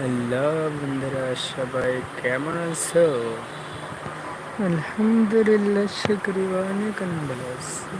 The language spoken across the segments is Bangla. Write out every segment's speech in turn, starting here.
হ্যালো বন্ধুরা সবাই কেমন আছো? আলহামদুলিল্লাহ শুক্রি অনেক ভালো আছি।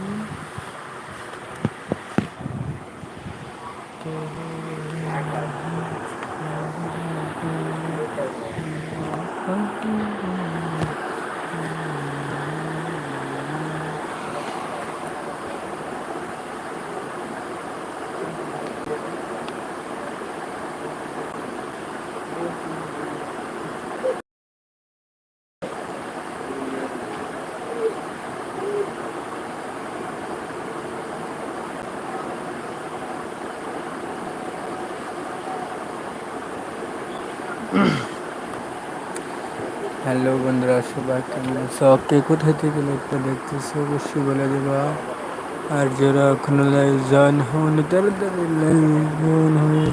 হ্যালো বন্ধুরা, সবাই কেমন আছো? কে কোথায় থেকে লাইভটা দেখতেছো? অবশ্যই বলে দেবা। আর যারা এখনও লাইভ জয়েন হন তাড়াতাড়ি লাইভ জয়েন হয়ে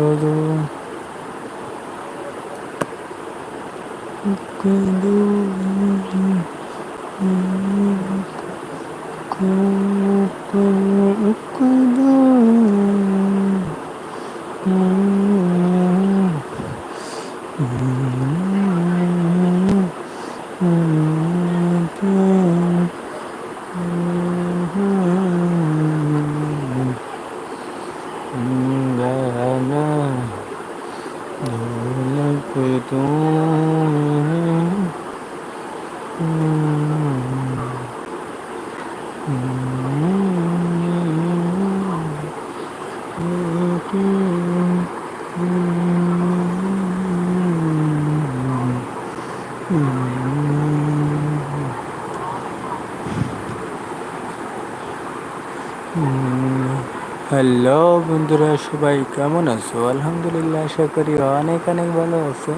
বলো। হ্যালো বন্ধুরা, সবাই কেমন আছো? আলহামদুলিল্লাহ, আশা করি অনেক অনেক ভালো আছো।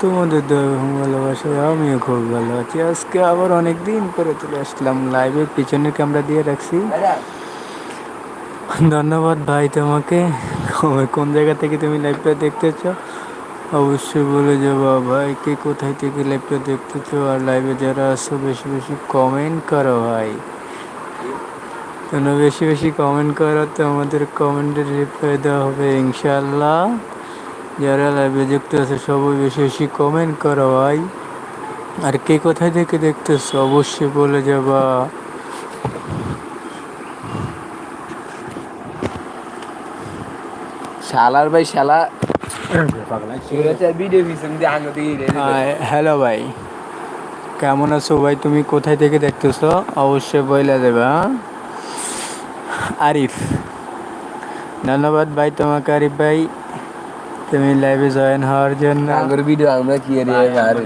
তোমাদের দয়া ভালোবাসায় আমিও খুব ভালো আছি। আজকে আবার অনেক দিন পরে চলে আসলাম লাইভের পিছনের ক্যামেরা দিয়ে রাখছি। ধন্যবাদ ভাই তোমাকে। কোন জায়গা থেকে তুমি লাইভটা দেখতেছ? অবশ্যই বলে যাব ভাই, কে কোথায় থেকে লাইভটা দেখতেছো? আর লাইভে যারা আছো, বেশি বেশি কমেন্ট করো ভাই। তোমরা বেশি বেশি কমেন্ট করো তো? আমাদের কমেন্টের রিপ্লাই দেওয়া হবে ইনশাল্লাহ যারা লাইভে যুক্ত আছে সবাই বেশি বেশি কমেন্ট করো ভাই। আর কে কোথায় থেকে দেখতেছো? অবশ্যই বলে যাবা। শালার ভাই শালা। হ্যালো ভাই কেমন আছো ভাই? তুমি কোথায় থেকে দেখতেছো? অবশ্যই বলে দেবে হ্যাঁ? আরিফ। ধন্যবাদ ভাই তোমাকে আরিফ ভাই। তুমি লাইভে জয়েন হওয়ার জন্য। আগের ভিডিও আমরা কি রে আর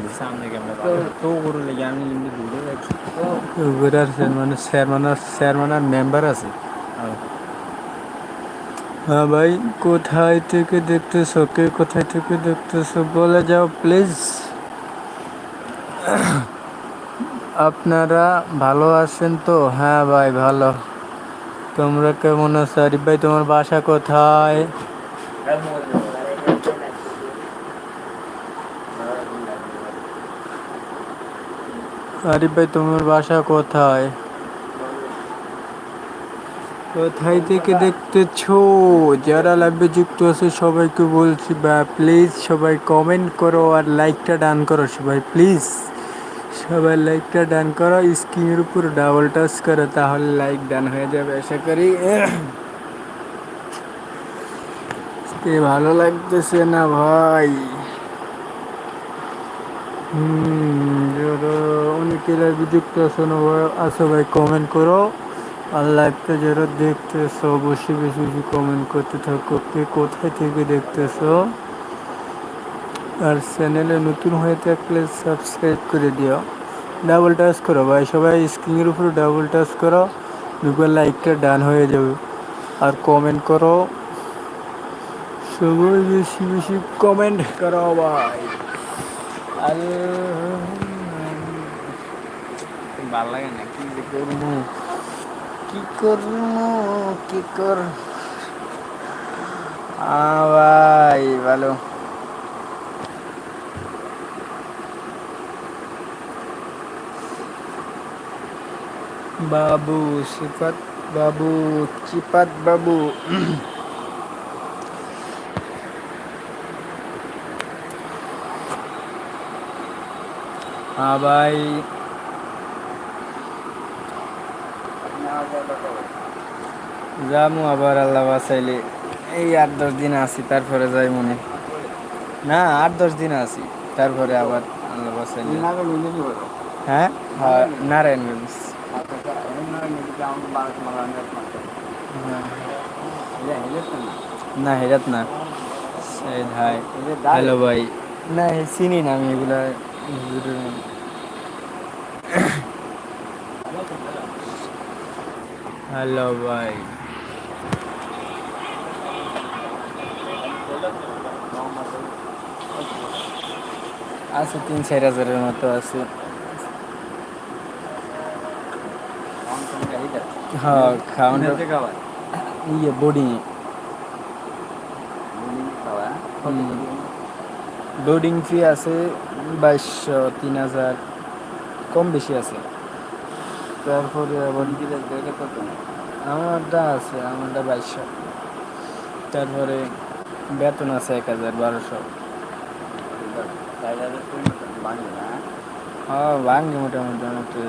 গুড়ার চেয়ারম্যান চেয়ারম্যান চেয়ারম্যান মেম্বার আছে। হ্যাঁ। ভাই কোথায় থেকে দেখতেছো? কে কোথায় থেকে দেখতেছো? বলে যাও প্লিজ আপনারা ভালো আছেন তো? হ্যাঁ ভাই ভালো। তোমরা কেমন আছো? আরিফ ভাই, তোমার বাসা কোথায়? আরিফ ভাই, তোমার বাসা কোথায়? কোথায় থেকে দেখতেছো? যারা লাইভে যুক্ত আছে, সবাইকে বলছি, বা প্লিজ সবাই কমেন্ট করো আর লাইকটা ডান করো সবাই প্লিজ সবাই লাইকটা ডান করো স্ক্রিনের উপর ডাবল টাচ করো, তাহলে লাইক ডান হয়ে যাবে, আশা করি। ভালো লাগতেছে না ভাই? অনেকে লাইভে আছো না আছো ভাই কমেন্ট করো। আর লাইভটা যারা দেখতেছো, অবশ্যই বেশি বেশি কমেন্ট করতে থাকো। কে কোথায় থেকে দেখতেছো? আর চ্যানেলে নতুন হয়ে থাকলে সাবস্ক্রাইব করে দিও। ডাবল টাচ করো ভাই সবাই স্ক্রিনের উপর ডাবল টাচ করো দুবার লাইকটা ডান হয়ে যাবে। আর কমেন্ট করো। সবাই বেশি বেশি কমেন্ট করো ভাই। আর ভালো লাগে না কি যে করব? কি করব? কি কর আ ভাই ভালো। বাবু সিফাত বাবু চিপাত বাবু। হ্যাঁ ভাই। যামু আবার আল্লাহ বাসাইলে এই আট দশ দিন আছি তারপরে যাই মনে। না আট দশ দিন আছি তারপরে আবার আল্লাহ বাসাইলে হ্যাঁ হ্যাঁ। নারায়ণগঞ্জ না। হেরাত না। হাই হ্যালো ভাই। না চিনি না আমি এগুলা হ্যালো ভাই। আছে তিন চার হাজারের মতো আছে। হ্যাঁ ইয়ে বোর্ডিং বোর্ডিং ফি আছে বাইশশো তিন হাজার কম বেশি আছে। তারপরে আবার আমারটা আছে আমারটা বাইশশো। তারপরে বেতন আছে এক হাজার বারোশো। হ্যাঁ? ভাঙ্গে মোটামুটি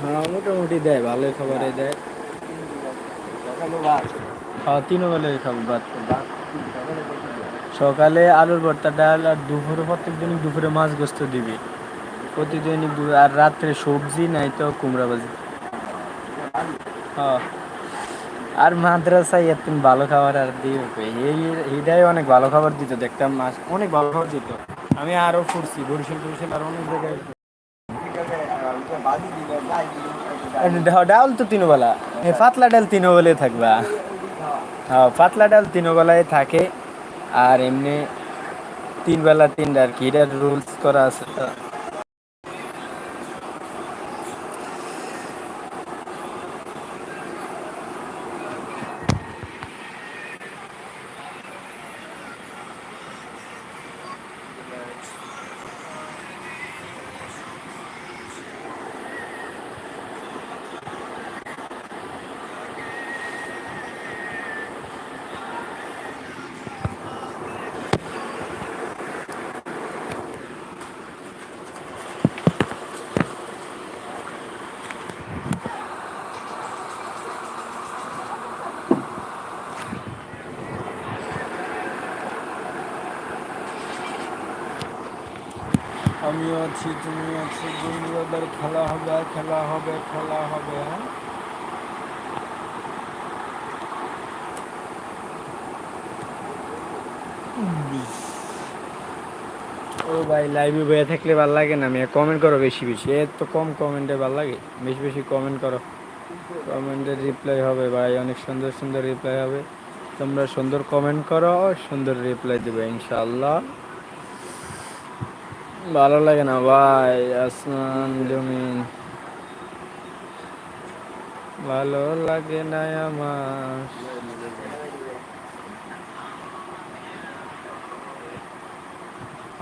হ্যাঁ মোটামুটি দেয়, ভালোই খাবারই দেয়। হ্যাঁ তিনও বেলা খাব ভাত। সকালে আলুর ভর্তা, ডাল আর দুপুরে প্রত্যেক দিন দুপুরে মাছ গোস্ত দিবি। প্রতিদিন আর রাত্রে সবজি নাই তো কুমড়া ভাজি। হ্যাঁ। আর মাদ্রাসায় এত ভালো খাবার আর দিয়ে হিদায় অনেক ভালো খাবার দিত, দেখতাম মাছ। অনেক ভালো খাবার দিত। আমি আরও ফুরছি বরিশাল টরিশাল আর অনেক জায়গায়। ডাল তো তিনবেলা। পাতলা ডাল তিনবেলায় থাকবা। হ্যাঁ পাতলা ডাল তিনবেলায় থাকে। আর এমনি তিনবেলা তিনটা আর কি রুলস করা আছে তো। আমিও আছি তুমি আছো। বন্ধুদের খেলা হবে খেলা হবে খেলা হবে হ্যাঁ? ও ভাই লাইভে বয়ে থাকলে ভালো লাগে না? আমি কমেন্ট করো বেশি বেশি। এর তো কম কমেন্টে ভালো লাগে। বেশি বেশি কমেন্ট করো। কমেন্টের রিপ্লাই হবে ভাই, অনেক সুন্দর সুন্দর রিপ্লাই হবে। তোমরা সুন্দর কমেন্ট করো, সুন্দর রিপ্লাই দেবে, ইনশাআল্লাহ। ভালো লাগে না ভাই আসমান জমিন। ভালো লাগে না আমার।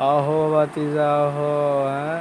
আহো বাতি যাহ হ্যাঁ?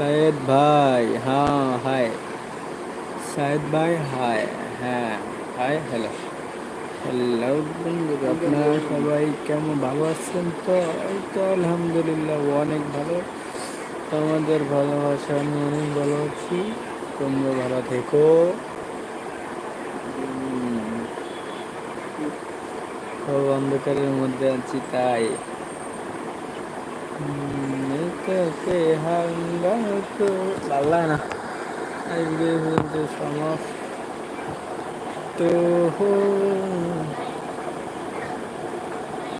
সায়েদ ভাই হ্যাঁ হাই সায়েদ ভাই হাই হ্যাঁ হাই হ্যালো হ্যালো বন্ধু আপনারা সবাই কেমন? ভালো আছেন তো? তো আলহামদুলিল্লাহ, অনেক ভালো। তোমাদের ভালোবাসা আমি অনেক ভালো আছি। তোমরা ভালো থেকো। খুব অন্ধকারের মধ্যে আছি তাই। हम्म, তোকে হাঙ্গাম তো ভালো লাগে না আজকে পর্যন্ত সমাপ্ত